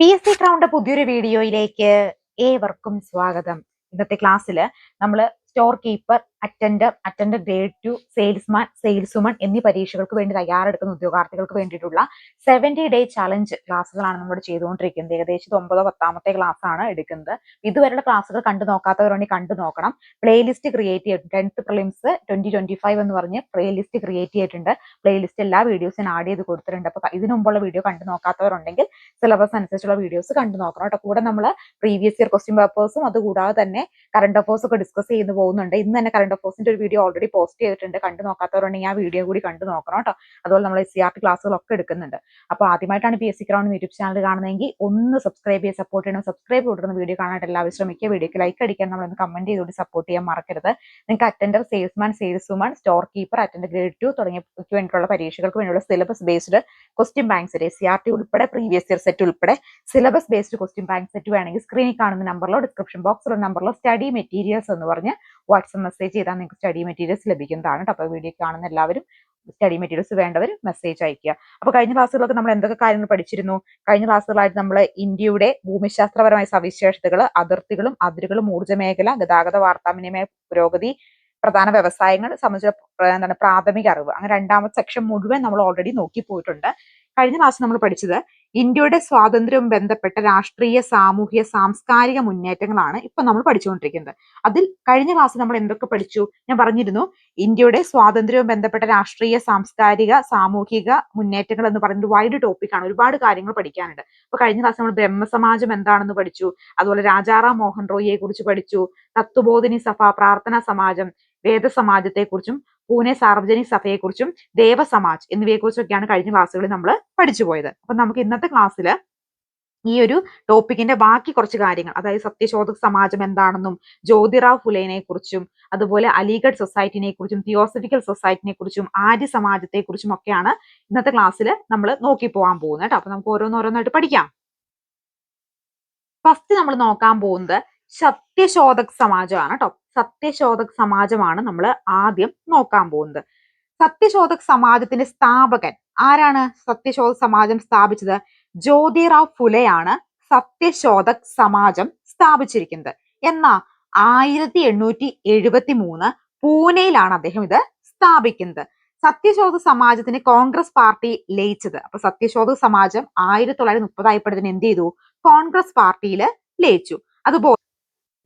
P S C crowned പുതിയൊരു വീഡിയോയിലേക്ക് ഏവർക്കും സ്വാഗതം. ഇന്നത്തെ ക്ലാസ്സിൽ നമ്മൾ store keeper attender attender grade two salesman saleswoman എന്നീ പരീക്ഷകൾക്ക് വേണ്ടി തയ്യാറെടുക്കുന്ന ഉദ്യോഗാർത്ഥികൾക്ക് വേണ്ടിയിട്ടുള്ള സെവന്റി ഡേ ചലഞ്ച് ക്ലാസ്സുകളാണ് നമ്മൾ ചെയ്തുകൊണ്ടിരിക്കുന്നത്. ഏകദേശം ഒമ്പതോ പത്താമത്തെ ക്ലാസ് ആണ് എടുക്കുന്നത്. ഇതുവരെയുള്ള ക്ലാസ്സുകൾ കണ്ടു നോക്കാത്തവരുണ്ടെങ്കിൽ കണ്ടു നോക്കണം. പ്ലേലിസ്റ്റ് ക്രിയേറ്റ് ചെയ്തിട്ടുണ്ട് tenth prelims twenty twenty five എന്ന് പറഞ്ഞ് പ്ലേലിസ്റ്റ് ക്രിയേറ്റ് ചെയ്തിട്ടുണ്ട്. പ്ലേലിസ്റ്റ് എല്ലാ വീഡിയോസും ആഡ് ചെയ്ത് കൊടുത്തിട്ടുണ്ട്. അപ്പോൾ ഇതിനു മുമ്പുള്ള വീഡിയോ കണ്ടു നോക്കാത്തവരുണ്ടെങ്കിൽ സിലബസ് അനുസരിച്ചുള്ള വീഡിയോസ് കണ്ടു നോക്കണം കേട്ടോ. കൂടെ നമ്മൾ പ്രീവിയസ് ഇയർ ക്വസ്റ്റ്യൻ പേപ്പേഴ്സും അതുകൂടാതെ തന്നെ കറണ്ട് അഫേഴ്സ് ഒക്കെ ഡിസ്കസ് ചെയ്ത് പോകുന്നുണ്ട്. ഇന്ന് തന്നെ കറണ്ട് അഫേഴ്സിന്റെ ഒരു വീഡിയോ ഓൾറെഡി പോസ്റ്റ് ചെയ്തിട്ടുണ്ട്. കണ്ടു നോക്കാത്തവരുണ്ടെങ്കിൽ ആ വീഡിയോ കൂടി കണ്ടു നോക്കണം കേട്ടോ. അതുപോലെ നമ്മൾ സി ആർ ടി ക്ലാസ്സുകളൊക്കെ എടുക്കുന്നുണ്ട്. അപ്പോൾ ആദ്യമായിട്ടാണ് P S C crowned YouTube channel കാണുന്നതെങ്കിൽ ഒന്ന് സബ്സ്ക്രൈബ് ചെയ്ത് സപ്പോർട്ട് ചെയ്യണം. സബ്സ്ക്രൈബ് കൊടുക്കുന്ന വീഡിയോ കാണാനായിട്ട് എല്ലാവരും ശ്രമിക്കുക വീഡിയോക്ക് ലൈക്ക് അടിക്കാൻ നമ്മളൊന്ന് കമന്റ് ചെയ്തുകൊണ്ട് സപ്പോർട്ട് ചെയ്യാൻ മറക്കരുത്. നിങ്ങൾക്ക് attender salesman sales woman store keeper attender grade two തുടങ്ങിയ വേണ്ടിയിട്ടുള്ള പരീക്ഷകൾക്ക് വേണ്ടിയുള്ള syllabus based question bank set S C R T ഉൾപ്പെടെ പ്രീവിയസ് ഇയർ സെറ്റ് ഉൾപ്പെടെ syllabus based question bank set വേണമെങ്കിൽ സ്ക്രീനിൽ കാണുന്ന നമ്പറിലോ ഡിസ്ക്രിപ്ഷൻ ബോക്സിലോ നമ്പറിലോ സ്റ്റഡി മെറ്റീരിയൽസ് എന്ന് പറഞ്ഞ് വാട്സ്ആപ്പ് മെസ്സേജ് ചെയ്താൽ നിങ്ങൾക്ക് സ്റ്റഡി മെറ്റീരിയൽസ് ലഭിക്കുന്നതാണ്. കേട്ടോ അപ്പോൾ വീഡിയോ കാണുന്ന എല്ലാവരും സ്റ്റഡി മെറ്റീരിയൽസ് വേണ്ടവർ മെസ്സേജ് അയക്കുക അപ്പോൾ കഴിഞ്ഞ ക്ലാസ്സുകളൊക്കെ നമ്മൾ എന്തൊക്കെ കാര്യങ്ങൾ പഠിച്ചിരുന്നു? കഴിഞ്ഞ ക്ലാസ്സുകളായിട്ട് നമ്മൾ ഇന്ത്യയുടെ ഭൂമിശാസ്ത്രപരമായ സവിശേഷതകൾ അതിർത്തികളും അതിരുകളും ഊർജ മേഖല ഗതാഗത വാർത്താവിനിമയ പുരോഗതി പ്രധാന വ്യവസായങ്ങൾ സംബന്ധിച്ച എന്താണ് പ്രാഥമിക അറിവ്. അങ്ങനെ രണ്ടാമത്തെ സെക്ഷൻ മുഴുവൻ നമ്മൾ ഓൾറെഡി നോക്കി പോയിട്ടുണ്ട് കഴിഞ്ഞ ക്ലാസ് നമ്മൾ പഠിച്ചത് ഇന്ത്യയുടെ സ്വാതന്ത്ര്യവും ബന്ധപ്പെട്ട രാഷ്ട്രീയ സാമൂഹ്യ സാംസ്കാരിക മുന്നേറ്റങ്ങളാണ് ഇപ്പൊ നമ്മൾ പഠിച്ചുകൊണ്ടിരിക്കുന്നത്. അതിൽ കഴിഞ്ഞ ക്ലാസ് നമ്മൾ എന്തൊക്കെ പഠിച്ചു? ഞാൻ പറഞ്ഞിരുന്നു ഇന്ത്യയുടെ സ്വാതന്ത്ര്യവും ബന്ധപ്പെട്ട രാഷ്ട്രീയ സാംസ്കാരിക സാമൂഹിക മുന്നേറ്റങ്ങൾ എന്ന് പറയുന്നത് വൈഡ് ടോപ്പിക്കാണ് ഒരുപാട് കാര്യങ്ങൾ പഠിക്കാനുണ്ട്. അപ്പൊ കഴിഞ്ഞ ക്ലാസ് നമ്മൾ ബ്രഹ്മസമാജം എന്താണെന്ന് പഠിച്ചു അതുപോലെ രാജാറാം മോഹൻ റോയിയെ കുറിച്ച് പഠിച്ചു തത്വബോധിനി സഭ പ്രാർത്ഥനാ സമാജം വേദസമാജത്തെക്കുറിച്ചും പൂനെ സാർവജനിക സഭയെക്കുറിച്ചും ദേവസമാജ് എന്നിവയെക്കുറിച്ചൊക്കെയാണ് കഴിഞ്ഞ ക്ലാസ്സുകളിൽ നമ്മൾ പഠിച്ചു പോയത്. അപ്പൊ നമുക്ക് ഇന്നത്തെ ക്ലാസ്സിൽ ഈ ഒരു ടോപ്പിക്കിന്റെ ബാക്കി കുറച്ച് കാര്യങ്ങൾ അതായത് സത്യശോധക് സമാജം എന്താണെന്നും ജ്യോതിറാവ് ഫുലേനെ കുറിച്ചും അതുപോലെ അലിഗഡ് സൊസൈറ്റിനെ കുറിച്ചും തിയോസഫിക്കൽ സൊസൈറ്റിനെ കുറിച്ചും ആര്യ സമാജത്തെ കുറിച്ചും ഒക്കെയാണ് ഇന്നത്തെ ക്ലാസ്സിൽ നമ്മൾ നോക്കി പോകാൻ പോകുന്നത് കേട്ടോ. അപ്പൊ നമുക്ക് ഓരോന്നോരോന്നായിട്ട് പഠിക്കാം. ഫസ്റ്റ് നമ്മൾ നോക്കാൻ പോകുന്നത് സത്യശോധക് സമാജമാണ് കേട്ടോ. സത്യശോധക് സമാജമാണ് നമ്മൾ ആദ്യം നോക്കാൻ പോകുന്നത്. സത്യശോധക് സമാജത്തിന്റെ സ്ഥാപകൻ ആരാണ്? സത്യശോധക് സമാജം സ്ഥാപിച്ചത് ജ്യോതിറാവ് ഫുലെയാണ് സത്യശോധക് സമാജം സ്ഥാപിച്ചിരിക്കുന്നത്. എന്നാ ആയിരത്തി എണ്ണൂറ്റി എഴുപത്തി മൂന്ന് പൂനെയിലാണ് അദ്ദേഹം ഇത് സ്ഥാപിക്കുന്നത്. സത്യശോധ സമാജത്തിന് കോൺഗ്രസ് പാർട്ടി ലയിച്ചത്. അപ്പൊ സത്യശോധ സമാജം ആയിരത്തി തൊള്ളായിരത്തി മുപ്പതായപ്പോഴത്തിന് എന്ത് ചെയ്തു? കോൺഗ്രസ് പാർട്ടിയിൽ ലയിച്ചു. അതുപോലെ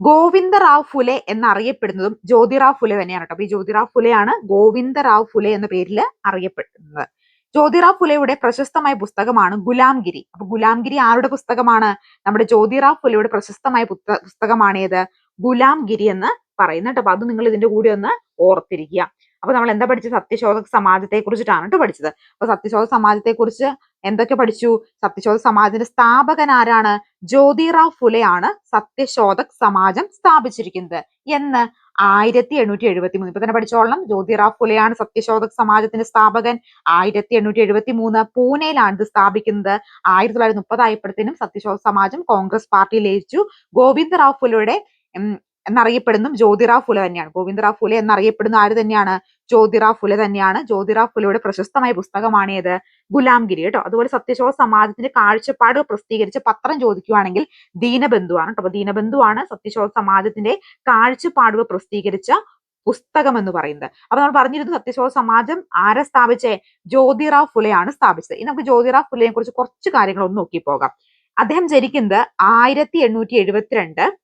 ഗോവിന്ദറാവ് ഫുലെ എന്നറിയപ്പെടുന്നതും ജ്യോതിറാവ് ഫുലെ തന്നെയാണ് കേട്ടോ. അപ്പൊ ഈ ജ്യോതിറാവ് ഫുലെയാണ് ഗോവിന്ദറാവ് ഫുലെ എന്ന പേരിൽ അറിയപ്പെടുന്നത്. ജ്യോതിറാവ് ഫുലെയുടെ പ്രശസ്തമായ പുസ്തകമാണ് ഗുലാംഗിരി. അപ്പൊ ഗുലാംഗിരി ആരുടെ പുസ്തകമാണ്? നമ്മുടെ ജ്യോതിറാവ് ഫുലെയുടെ പ്രശസ്തമായ പുസ്ത- പുസ്തകമാണേത് ഗുലാംഗിരി എന്ന് പറയുന്നത് കേട്ടോ. അപ്പൊ അത് നിങ്ങൾ ഇതിന്റെ കൂടെ ഒന്ന് ഓർത്തിരിക്കുക. അപ്പൊ നമ്മൾ എന്താ പഠിച്ചത്? സത്യശോധക സമാജത്തെ കുറിച്ചിട്ടാണ് കേട്ടോ പഠിച്ചത്. അപ്പൊ സത്യശോധക സമാജത്തെ കുറിച്ച് എന്തൊക്കെ പഠിച്ചു? സത്യശോധക സമാജത്തിന്റെ സ്ഥാപകൻ ആരാണ്? ജ്യോതിറാവ് ഫുലെയാണ് സത്യശോധക് സമാജം സ്ഥാപിച്ചിരിക്കുന്നത്. എന്ന് ആയിരത്തി എണ്ണൂറ്റി എഴുപത്തി മൂന്ന് ഇപ്പൊ തന്നെ പഠിച്ചോളണം. ജ്യോതിറാവ് ഫുലെയാണ് സത്യശോധക് സമാജത്തിന്റെ സ്ഥാപകൻ. ആയിരത്തി എണ്ണൂറ്റി എഴുപത്തി മൂന്ന് പൂനെയിലാണ് ഇത് സ്ഥാപിക്കുന്നത്. ആയിരത്തി തൊള്ളായിരത്തി മുപ്പതായപ്പോഴത്തേനും സത്യശോധ സമാജം കോൺഗ്രസ് പാർട്ടിയിൽ ലയിച്ചു. ഗോവിന്ദറാവ് ഫുലെയുടെ എന്നറിയപ്പെടുന്നതും ജ്യോതിറാവ് ഫുലെ തന്നെയാണ്. ഗോവിന്ദറാവ് ഫുലെ എന്നറിയപ്പെടുന്ന ആര് തന്നെയാണ്? ജ്യോതിറാവ് ഫുലെ തന്നെയാണ്. ജ്യോതിറാവ് ഫുലെയുടെ പ്രശസ്തമായ പുസ്തകമാണ് ഏത് ഗുലാംഗിരി കേട്ടോ. അതുപോലെ സത്യശോധ സമാജത്തിന്റെ കാഴ്ചപ്പാട് പ്രസിദ്ധീകരിച്ച പത്രം ചോദിക്കുവാണെങ്കിൽ ദീനബന്ധുവാണ് കേട്ടോ. അപ്പൊ ദീനബന്ധുവാണ് സത്യശോധ സമാജത്തിന്റെ കാഴ്ചപ്പാടുകൾ പ്രസിദ്ധീകരിച്ച പുസ്തകം എന്ന് പറയുന്നത്. അപ്പൊ നമ്മൾ പറഞ്ഞിരുന്നു സത്യശോധ സമാജം ആരെ സ്ഥാപിച്ചേ? ജ്യോതിറാവ് ഫുലെയാണ് സ്ഥാപിച്ചത്. ഇനി നമുക്ക് ജ്യോതിറാവ് ഫുലെയെ കുറിച്ച് കുറച്ച് കാര്യങ്ങൾ ഒന്ന് നോക്കി പോകാം അദ്ദേഹം ജനിക്കുന്നത് ആയിരത്തി എണ്ണൂറ്റി എഴുപത്തിരണ്ട്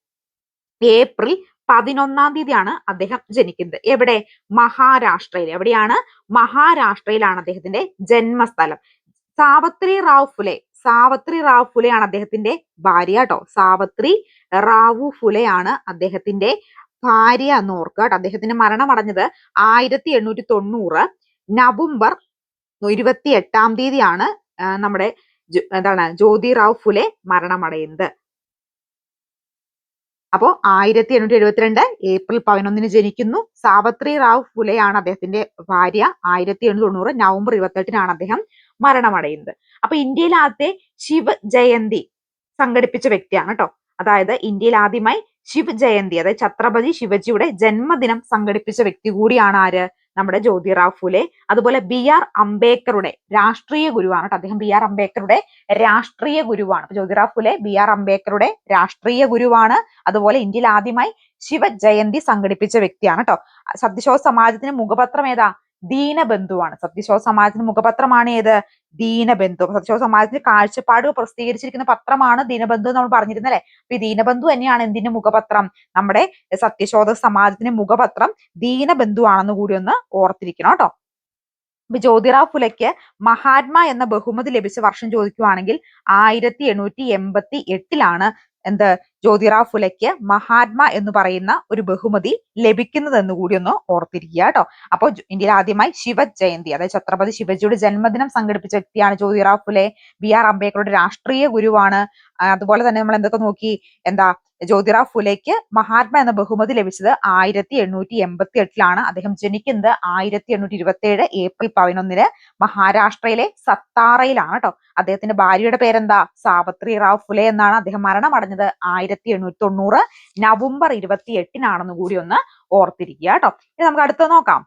ഏപ്രിൽ പതിനൊന്നാം തീയതിയാണ് അദ്ദേഹം ജനിക്കുന്നത്. എവിടെ? മഹാരാഷ്ട്രയിൽ എവിടെയാണ്? മഹാരാഷ്ട്രയിലാണ് അദ്ദേഹത്തിന്റെ ജന്മസ്ഥലം. സാവത്രി റാവു ഫുലെ. സാവത്രി റാവു ഫുലെയാണ് അദ്ദേഹത്തിന്റെ ഭാര്യ കേട്ടോ. സാവത്രി റാവു ഫുലെയാണ് അദ്ദേഹത്തിന്റെ ഭാര്യ എന്ന് ഓർക്കുക കേട്ടോ. അദ്ദേഹത്തിന്റെ മരണമടഞ്ഞത് ആയിരത്തി എണ്ണൂറ്റി തൊണ്ണൂറ് നവംബർ ഇരുപത്തി എട്ടാം തീയതിയാണ് നമ്മുടെ എന്താണ് ജ്യോതിറാവ് ഫുലെ മരണമടയുന്നത്. അപ്പോ ആയിരത്തി എണ്ണൂറ്റി എഴുപത്തിരണ്ട് ഏപ്രിൽ പതിനൊന്നിന് ജനിക്കുന്നു. സാവത്രി റാവു ഫുലെയാണ് അദ്ദേഹത്തിന്റെ ഭാര്യ. ആയിരത്തി എണ്ണൂറ്റി തൊണ്ണൂറ് നവംബർ ഇരുപത്തെട്ടിനാണ് അദ്ദേഹം മരണമടയുന്നത്. അപ്പൊ ഇന്ത്യയിൽ ആദ്യത്തെ ശിവ ജയന്തി സംഘടിപ്പിച്ച വ്യക്തിയാണ് കേട്ടോ. അതായത് ഇന്ത്യയിൽ ആദ്യമായി ശിവ് ജയന്തി അതായത് ഛത്രപതി ശിവജിയുടെ ജന്മദിനം സംഘടിപ്പിച്ച വ്യക്തി കൂടിയാണ് ആര്? നമ്മുടെ ജ്യോതിറാവ് ഫുലെ അതുപോലെ ബി ആർ അംബേദ്കറുടെ രാഷ്ട്രീയ ഗുരുവാണ് കേട്ടോ അദ്ദേഹം. ബി ആർ അംബേദ്കറുടെ രാഷ്ട്രീയ ഗുരുവാണ്. ജ്യോതിറാവ് ഫുലെ ബി ആർ അംബേദ്കറുടെ രാഷ്ട്രീയ ഗുരുവാണ്. അതുപോലെ ഇന്ത്യയിൽ ആദ്യമായി ശിവജയന്തി സംഘടിപ്പിച്ച വ്യക്തിയാണ് കേട്ടോ. സത്യശോധ സമാജത്തിന് മുഖപത്രം ഏതാ? ദീനബന്ധുവാണ്. സത്യശോധ സമാജത്തിന്റെ മുഖപത്രമാണ് ഏത്? ദീനബന്ധു. സത്യശോധ സമാജത്തിന്റെ കാഴ്ചപ്പാട് പ്രസിദ്ധീകരിച്ചിരിക്കുന്ന പത്രമാണ് ദീനബന്ധു നമ്മൾ പറഞ്ഞിരുന്നല്ലേ? അപ്പൊ ഈ ദീനബന്ധു തന്നെയാണ് എന്തിന്റെ മുഖപത്രം? നമ്മുടെ സത്യശോധ സമാജത്തിന്റെ മുഖപത്രം ദീനബന്ധു ആണെന്ന് കൂടി ഒന്ന് ഓർത്തിരിക്കണം കേട്ടോ. ഇപ്പൊ ജ്യോതിറാവ് ഫുലയ്ക്ക് മഹാത്മാ എന്ന ബഹുമതി ലഭിച്ച വർഷം ചോദിക്കുവാണെങ്കിൽ ആയിരത്തി എണ്ണൂറ്റി എൺപത്തി എട്ടിലാണ് എന്ത്? ജ്യോതിറാവ് ഫുലയ്ക്ക് മഹാത്മാ എന്ന് പറയുന്ന ഒരു ബഹുമതി ലഭിക്കുന്നതെന്ന് കൂടി ഒന്ന് ഓർത്തിരിക്കുക കേട്ടോ. അപ്പോൾ ഇന്ത്യയിൽ ആദ്യമായി ശിവജയന്തി അതായത് ഛത്രപതി ശിവജിയുടെ ജന്മദിനം സംഘടിപ്പിച്ച വ്യക്തിയാണ് ജ്യോതിറാവ് ഫുലെ ബി ആർ അംബേദ്കറുടെ രാഷ്ട്രീയ ഗുരുവാണ്. അതുപോലെ തന്നെ നമ്മൾ എന്തൊക്കെ നോക്കി എന്താ ജ്യോതിറാവ് ഫുലെക്ക് മഹാത്മാ എന്ന ബഹുമതി ലഭിച്ചത് ആയിരത്തി എണ്ണൂറ്റി എൺപത്തി എട്ടിലാണ് അദ്ദേഹം ജനിക്കുന്നത് ആയിരത്തി എണ്ണൂറ്റി ഇരുപത്തി ഏഴ് ഏപ്രിൽ പതിനൊന്നിന് മഹാരാഷ്ട്രയിലെ സത്താറയിലാണ് കേട്ടോ. അദ്ദേഹത്തിന്റെ ഭാര്യയുടെ പേരെന്താ? സാവത്രി റാവ് ഫുലെ എന്നാണ് അദ്ദേഹം മരണമടഞ്ഞത് ആയിരത്തി എണ്ണൂറ്റി തൊണ്ണൂറ് നവംബർ ഇരുപത്തി എട്ടിനാണെന്ന് കൂടി ഒന്ന് ഓർത്തിരിക്കുക കേട്ടോ. ഇനി നമുക്ക് അടുത്തത് നോക്കാം.